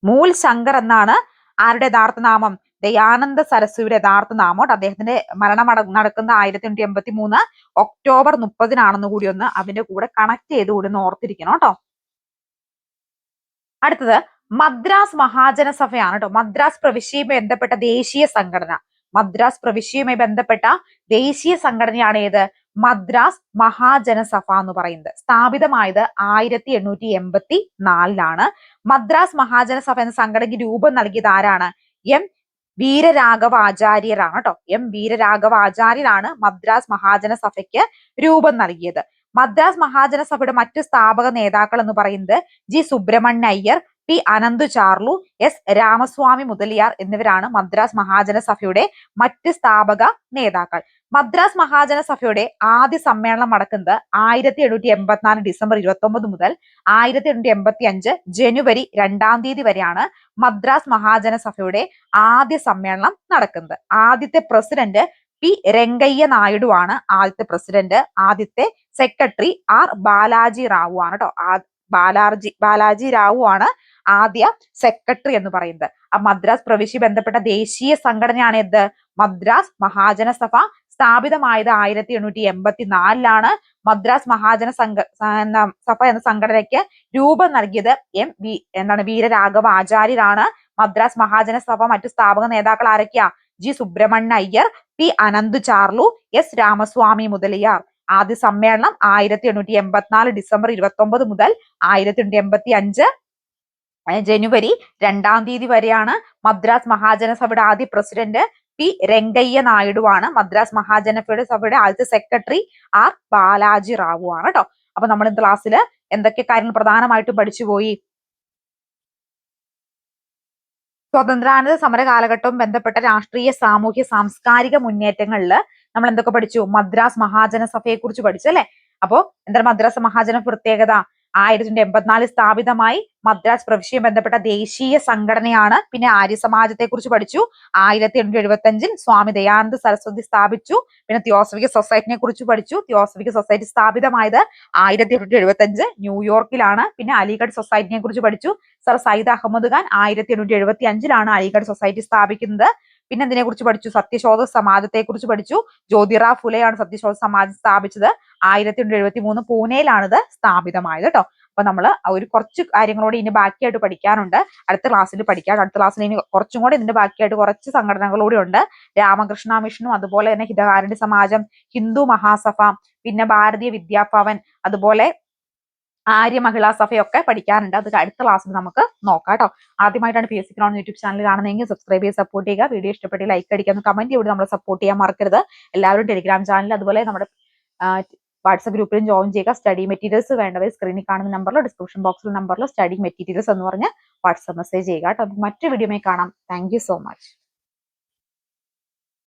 മൂൽ ശങ്കർ എന്നാണ് ആരുടെ യഥാർത്ഥ നാമം? ദയാനന്ദ സരസ്വതിയുടെ യഥാർത്ഥ നാമം അദ്ദേഹത്തിന്റെ മരണം നടക്കുന്ന ആയിരത്തി എണ്ണൂറ്റി എൺപത്തി മൂന്ന് ഒക്ടോബർ മുപ്പതിനാണെന്ന് കൂടി ഒന്ന് അതിന്റെ കൂടെ കണക്ട് ചെയ്ത് കൂടി ഒന്ന് ഓർത്തിരിക്കണം കേട്ടോ. അടുത്തത് മദ്രാസ് മഹാജന സഭയാണ് കേട്ടോ. മദ്രാസ് പ്രവിശ്യയുമായി ബന്ധപ്പെട്ട ദേശീയ സംഘടന. മദ്രാസ് പ്രവിശ്യയുമായി ബന്ധപ്പെട്ട ദേശീയ സംഘടനയാണ് ഏത്? മദ്രാസ് മഹാജനസഭ എന്ന് പറയുന്നത്. സ്ഥാപിതമായത് ആയിരത്തി എണ്ണൂറ്റി എൺപത്തി നാലിലാണ് മദ്രാസ് മഹാജനസഭ എന്ന സംഘടനയ്ക്ക് രൂപം നൽകിയത് ആരാണ്? എം വീരരാഘവ ആചാര്യരാണ് കേട്ടോ. എം വീരരാഘവ ആചാര്യരാണ് മദ്രാസ് മഹാജനസഭയ്ക്ക് രൂപം നൽകിയത്. മദ്രാസ് മഹാജനസഭയുടെ മറ്റ് സ്ഥാപക നേതാക്കൾ എന്ന് പറയുന്നത് G Subramania Iyer P. Ananda Charlu S. Ramaswami Mudaliar എന്നിവരാണ് മദ്രാസ് മഹാജന സഭയുടെ മറ്റ് സ്ഥാപക നേതാക്കൾ. മദ്രാസ് മഹാജന സഭയുടെ ആദ്യ സമ്മേളനം നടക്കുന്നത് ആയിരത്തി എണ്ണൂറ്റി എൺപത്തിനാല് ഡിസംബർ ഇരുപത്തി ഒമ്പത് മുതൽ ആയിരത്തി എണ്ണൂറ്റി എൺപത്തി അഞ്ച് ജനുവരി രണ്ടാം തീയതി വരെയാണ് മദ്രാസ് മഹാജന സഭയുടെ ആദ്യ സമ്മേളനം നടക്കുന്നത്. ആദ്യത്തെ പ്രസിഡന്റ് പി. രംഗയ്യ നായിഡു ആണ് ആദ്യത്തെ പ്രസിഡന്റ്. ആദ്യത്തെ സെക്രട്ടറി ആർ. ബാലാജി റാവു ആണ് കേട്ടോ ബാലാർജി ബാലാജി റാവു ആണ് ആദ്യ സെക്രട്ടറി എന്ന് പറയുന്നത്. ആ മദ്രാസ് പ്രവിശ്യ ബന്ധപ്പെട്ട ദേശീയ സംഘടനയാണ് എന്ത്? മദ്രാസ് മഹാജന സഭ സ്ഥാപിതമായത് ആയിരത്തി എണ്ണൂറ്റി എൺപത്തി നാലിലാണ് മദ്രാസ് മഹാജന സംഘ സഭ എന്ന സംഘടനയ്ക്ക് രൂപം നൽകിയത് എം വി എന്താണ് വീരരാഘവ ആചാര്യരാണ്. മദ്രാസ് മഹാജന സഭ മറ്റു സ്ഥാപക നേതാക്കൾ ആരൊക്കെയാ? G Subramania Iyer P Anand Charlu S Ramaswami Mudaliar. ആദ്യ സമ്മേളനം ആയിരത്തി എണ്ണൂറ്റി എൺപത്തിനാല് ഡിസംബർ ഇരുപത്തി ഒമ്പത് മുതൽ ആയിരത്തി എണ്ണൂറ്റി എൺപത്തി അഞ്ച് ജനുവരി രണ്ടാം തീയതി വരെയാണ് മദ്രാസ് മഹാജനസഭയുടെ ആദ്യ പ്രസിഡന്റ് പി രംഗയ്യ ആണ് മദ്രാസ് മഹാജനസഭയുടെ സഭയുടെ ആദ്യത്തെ സെക്രട്ടറി ആർ ബാലാജി റാവു ആണ് കേട്ടോ അപ്പൊ നമ്മൾ ക്ലാസ്സിൽ എന്തൊക്കെ കാര്യങ്ങൾ പ്രധാനമായിട്ടും പഠിച്ചുപോയി സ്വാതന്ത്ര്യാനന്തര സമര കാലഘട്ടവും ബന്ധപ്പെട്ട രാഷ്ട്രീയ സാമൂഹ്യ സാംസ്കാരിക മുന്നേറ്റങ്ങളിൽ നമ്മൾ എന്തൊക്കെ പഠിച്ചു? മദ്രാസ് മഹാജനസഭയെ കുറിച്ച് പഠിച്ചു അല്ലെ? അപ്പോ എന്താണ് മദ്രാസ് മഹാജന പ്രത്യേകത? ആയിരത്തി തൊള്ളായിരത്തി എൺപത്തിനാലിൽ സ്ഥാപിതമായി മദ്രാസ് പ്രവിശ്യയും ബന്ധപ്പെട്ട ദേശീയ സംഘടനയാണ്. പിന്നെ ആര്യ സമാജത്തെ കുറിച്ച് പഠിച്ചു. ആയിരത്തി എണ്ണൂറ്റി എഴുപത്തി അഞ്ചിൽ സ്വാമി ദയാനന്ദ സരസ്വതി സ്ഥാപിച്ചു. പിന്നെ തിയോസഫിക് സൊസൈറ്റിനെ കുറിച്ച് പഠിച്ചു. തിയോസഫിക് സൊസൈറ്റി സ്ഥാപിതമായത് ആയിരത്തി എണ്ണൂറ്റി എഴുപത്തി അഞ്ച് ന്യൂയോർക്കിലാണ് പിന്നെ അലിഗഡ് സൊസൈറ്റിനെ കുറിച്ച് പഠിച്ചു. സർ സയ്യിദ് അഹമ്മദ് ഖാൻ ആയിരത്തി എണ്ണൂറ്റി എഴുപത്തി അഞ്ചിലാണ് അലിഗഡ് സൊസൈറ്റി സ്ഥാപിക്കുന്നത്. പിന്നെ എന്തിനെ കുറിച്ച് പഠിച്ചു? സത്യശോധ സമാജത്തെ കുറിച്ച് പഠിച്ചു. ജ്യോതിറ ഫുലെയാണ് സത്യശോധ സമാജം സ്ഥാപിച്ചത്. ആയിരത്തി എഴുപത്തി മൂന്ന് പൂനെയിലാണിത് സ്ഥാപിതമായത് കേട്ടോ അപ്പൊ നമ്മൾ ഒരു കുറച്ച് കാര്യങ്ങളോട് ഇനി ബാക്കിയായിട്ട് പഠിക്കാനുണ്ട്. അടുത്ത ക്ലാസ്സിൽ പഠിക്കാം. അടുത്ത ക്ലാസ്സിൽ ഇനി കുറച്ചും കൂടി ഇതിന്റെ ബാക്കിയായിട്ട് കുറച്ച് സംഘടനകളൂടെ ഉണ്ട്. രാമകൃഷ്ണ മിഷനും അതുപോലെ തന്നെ ഹിതകാരുണ്യ സമാജം ഹിന്ദു മഹാസഭ പിന്നെ ഭാരതീയ വിദ്യാഭവൻ അതുപോലെ ആര്യ മഹിളാ സഭയൊക്കെ പഠിക്കാനുണ്ട് അത് അടുത്ത ക്ലാസ്സിൽ നമുക്ക് നോക്കാം കേട്ടോ ആദ്യമായിട്ടാണ് P S C Ground YouTube channel കാണുന്നതെങ്കിൽ സബ്സ്ക്രൈബ് ചെയ്ത് സപ്പോർട്ട് ചെയ്യുക. വീഡിയോ ഇഷ്ടപ്പെട്ട് ലൈക്ക് അടിക്കുക. കമന്റ് ചെയ്ത് നമ്മളെ സപ്പോർട്ട് ചെയ്യാൻ മറക്കരുത്. എല്ലാവരും ടെലിഗ്രാം ചാനൽ അതുപോലെ നമ്മുടെ വാട്സ്ആപ്പ് ഗ്രൂപ്പിലും ജോയിൻ ചെയ്യുക. സ്റ്റഡി മെറ്റീരിയൽസ് വേണ്ടവർ സ്ക്രീനിൽ കാണുന്ന നമ്പറിലോ ഡിസ്ക്രിപ്ഷൻ ബോക്സിൽ നമ്പറിലോ സ്റ്റഡി മെറ്റീരിയൽസ് എന്ന് പറഞ്ഞ് വാട്സ്ആപ്പ് മെസ്സേജ് ചെയ്യുക കേട്ടോ. മറ്റു വീഡിയോയിൽ കാണാം. Thank so much